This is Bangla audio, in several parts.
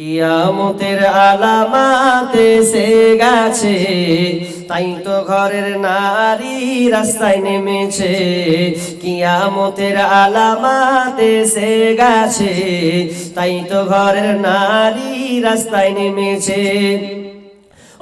কিয়ামতের আলামাতে সে গেছে, তাই তো ঘরের নারী রাস্তায় নেমেছে। কিয়ামতের আলামাতে সে গেছে, তাই তো ঘরের নারী রাস্তায় নেমেছে।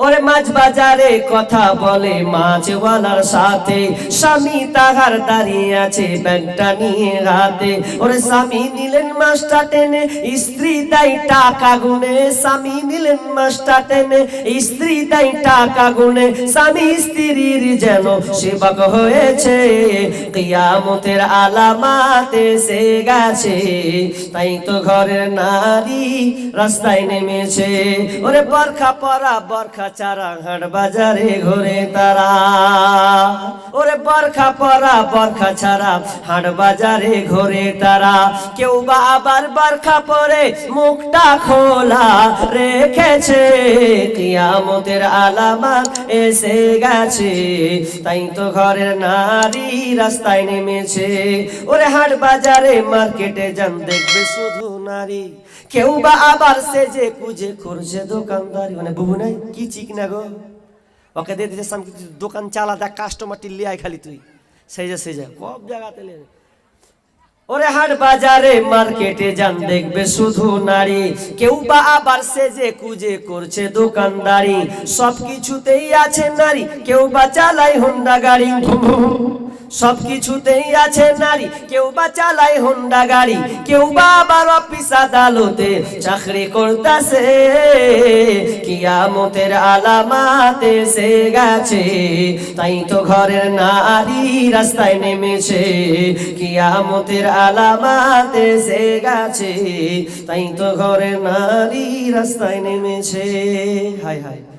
ওরে মাছ বাজারে কথা বলে মাছওয়ালার সাথে। স্বামী তাহার দাঁড়িয়ে আছে ব্যাগটা নিয়ে হাতে। ওরে স্বামী নিলেন মাছটা টেনে, স্ত্রী তাই টাকা গুনে। স্বামী নিলেন মাছটা টেনে, স্ত্রী তাই টাকা গুনে। স্বামী স্ত্রীর যেন সেবক হয়েছে। কিয়ামতের আলামাতে সে গেছে। তাই তো ঘরের নারী রাস্তায় নেমেছে। ওরে বরখা পরা বরখা চারা হাট বাজারে ঘুরে তারা। ওরে বরখা পরা, বরখা ছাড়া হাট বাজারে ঘুরে তারা। কেউ বরখা পরে মুখটা খোলা রেখেছে। কিয়ামতের এসে গেছে। তাই তো ঘরের নারী রাস্তায় নেমেছে। ওরে হাট বাজারে, মার্কেটে যান, দেখবে শুধু নারী। কেউ বা আবার সেজে কুজে করছে দোকানদারি। মানে বুবু নাই, কি চিক না গো। ওকে দিয়ে দিতে কিন্তু দোকান চালা দেখ কাস্টমারটি লিয়াই খালি তুই। সেজা সেজা সব জায়গাতে লে ওরে হাট বাজারে মার্কেটে যান, দেখবে শুধু নারী। কেউ বা আবার সেজে কুজে করছে দোকানদারি। সব কিছুতেই আছে নারী, কেউ বা চালাই হোন্ডা গাড়ি। সব কিছুতেই আছে নারী। কেউ বা চালাই হোন্ডা গাড়ি, কেউ বা আবার অফিস আদালতে চাকরি করতেছে। কিয়ামতের আলামাতে সে গেছে, তাই তো ঘরের নারী রাস্তায় নেমেছে। কিয়ামতের আলামাতে সে গেছে, তাই তো ঘরের নারী রাস্তায় নেমেছে। হায় হায়।